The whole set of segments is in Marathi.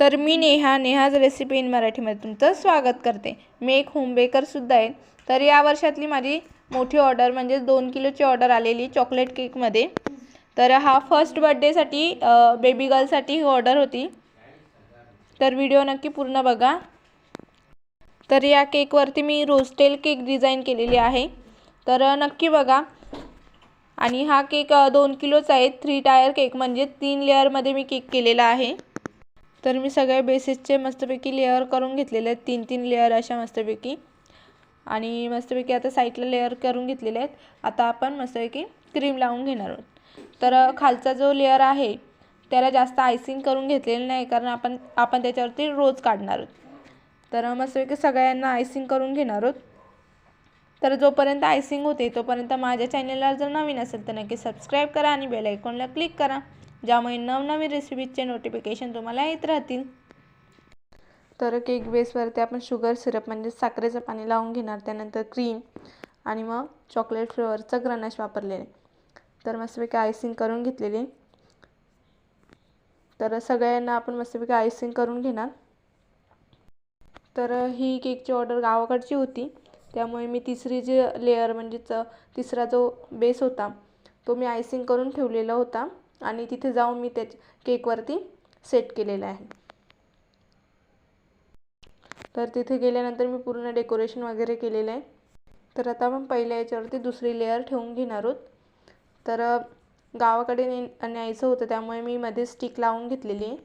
तर मी नेहा नेहाज रेसिपी इन मराठीमध्ये तुमचं स्वागत करते. मी एक होम बेकरसुद्धा आहे. तर या वर्षातली माझी मोठी ऑर्डर म्हणजे दोन किलोची ऑर्डर आलेली चॉकलेट केकमध्ये तर हा फर्स्ट बड्डेसाठी बेबी गर्लसाठी ही ऑर्डर होती. तर व्हिडिओ नक्की पूर्ण बघा. तर या केकवरती मी रोस्टेल केक डिझाईन केलेली आहे. तर नक्की बघा. आणि हा केक दोन किलोचा आहे. थ्री टायर केक म्हणजे तीन लेअरमध्ये मी केक केलेला आहे. तर मी सगळ्या बेसिसचे मस्तपैकी लेअर करून घेतलेले आहेत. तीन तीन लेअर अशा मस्तपैकी. आणि मस्तपैकी आता साईडला लेअर करून घेतलेले आहेत. आता आपण मस्तपैकी क्रीम लावून घेणार आहोत. तर खालचा जो लेअर आहे त्याला जास्त आयसिंग करून घेतलेलं नाही कारण आपण आपण त्याच्यावरती रोज काढणार आहोत. तर मस्तपैकी सगळ्यांना आयसिंग करून घेणार आहोत. तर जोपर्यंत आयसिंग होते तोपर्यंत माझ्या चॅनलला जर नवीन असेल तर नक्की सबस्क्राईब करा आणि बेल आयकॉनला क्लिक करा. ज्यामुळे नवनवीन रेसिपीजचे नोटिफिकेशन तुम्हाला येत राहतील. तर केक बेसवरती आपण शुगर सिरप म्हणजे साखरेचं पाणी लावून घेणार त्यानंतर क्रीम आणि मग चॉकलेट फ्लेवरचं ग्रनश वापरलेले तर मस्तपैकी आयसिंग करून घेतलेले तर सगळ्यांना आपण मस्तपैकी आयसिंग करून घेणार. तर ही केकची ऑर्डर गावाकडची होती. त्यामुळे मी तिसरी जी लेअर म्हणजेच तिसरा जो बेस होता तो मी आयसिंग करून ठेवलेला होता. आणि तिथे जाऊन मी त्या केकवरती सेट केलेला आहे. तर तिथे गेल्यानंतर मी पूर्ण डेकोरेशन वगैरे केलेलं आहे. तर आता आपण पहिल्या याच्यावरती दुसरी लेअर ठेवून घेणार आहोत. तर गावाकडे ने न्यायचं होतं त्यामुळे मी मध्ये स्टिक लावून घेतलेली आहे.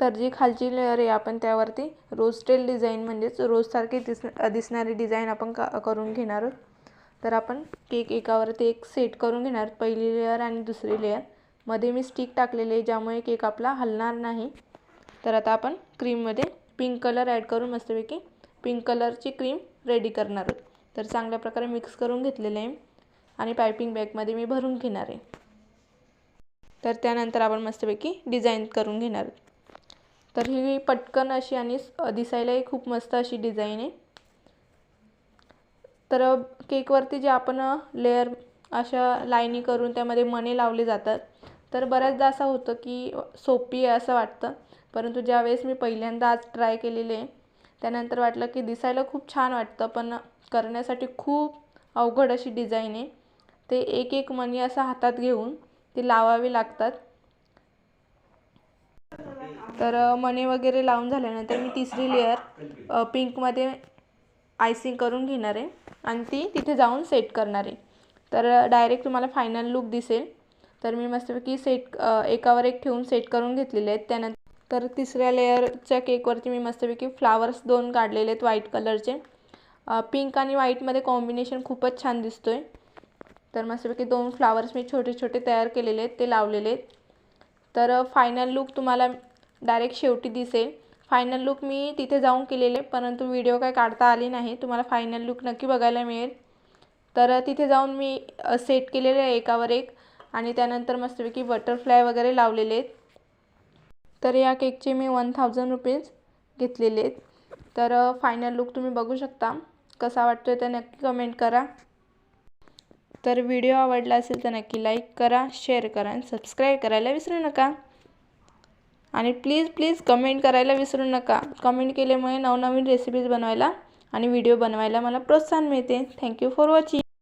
तर जी खालची लेअर आहे आपण त्यावरती रोस्टेल डिझाईन म्हणजेच रोजसारखी दिस दिसणारी डिझाईन आपण का करून घेणार आहोत. तर आपण केक एकावरती एक सेट करून घेणार पहिली लेअर आणि दुसरी लेअर मध्ये मी स्टिक टाकलेले आहे ज्यामुळे केक आपला हलणार नाही. तर आता आपण क्रीममध्ये पिंक कलर ॲड करून मस्तपैकी. पिंक कलरची क्रीम रेडी करणार आहोत. तर चांगल्या प्रकारे मिक्स करून घेतलेले आहे. आणि पायपिंग बॅगमध्ये मी भरून घेणार आहे. तर त्यानंतर आपण मस्तपैकी डिझाईन करून घेणार आहोत. तर ही पटकन अशी आणि दिसायलाही खूप मस्त अशी डिझाईन आहे. तर केकवरती जे आपण लेअर अशा लाईनी करून त्यामध्ये मणे लावले जातात तर बऱ्याचदा असं होतं की सोपी आहे असं वाटतं. परंतु ज्यावेळेस मी पहिल्यांदा आज ट्राय केलेले आहे त्यानंतर वाटलं की दिसायला खूप छान वाटतं पण करण्यासाठी खूप अवघड अशी डिझाईन आहे. ते एक एक मणी असं हातात घेऊन ते लावावी लागतात. तर मणी वगैरे लावून झाल्यानंतर मी तिसरी लेअर पिंकमध्ये आयसिंग करून घेणार आहे आणि ती तिथे जाऊन सेट करणार आहे. तर डायरेक्ट तुम्हाला फायनल लुक दिसेल. तर मी मस्तपैकी सेट एकावर एक ठेवून सेट करून घेतलेले आहेत. त्यानंतर तर तिसऱ्या लेअरच्या केकवरती मी मस्तपैकी फ्लावर्स दोन काढलेले आहेत व्हाईट कलरचे पिंक आणि व्हाईटमध्ये कॉम्बिनेशन खूपच छान दिसतो आहे तर मस्तपैकी दोन फ्लावर्स मी छोटे छोटे तयार केलेले आहेत ते लावलेले आहेत. तर फायनल लुक तुम्हाला डायरेक्ट शेवटी दिसेल. फायनल लुक मी तिथे जाऊन केलेले परंतु व्हिडिओ काय काढता आली नाही. तुम्हाला फायनल लुक नक्की बघायला मिळेल. तर तिथे जाऊन मी सेट केलेले आहे एकावर एक. आणि त्यानंतर मस्तपैकी बटरफ्लाय वगैरे लावलेले आहेत. तर या केकचे मी वन थाउजंड रुपीज घेतलेले आहेत. तर फायनल लुक तुम्ही बघू शकता. कसा वाटतो आहे तर नक्की कमेंट करा. तर व्हिडिओ आवडला असेल तर नक्की लाईक करा शेअर करा आणि सबस्क्राईब करायला विसरू नका. आणि प्लीज प्लीज कमेंट करायला विसरू नका. कमेंट केल्यामुळे नवनवीन रेसिपीज बनवायला आणि व्हिडिओ बनवायला मला प्रोत्साहन मिळते. Thank you for watching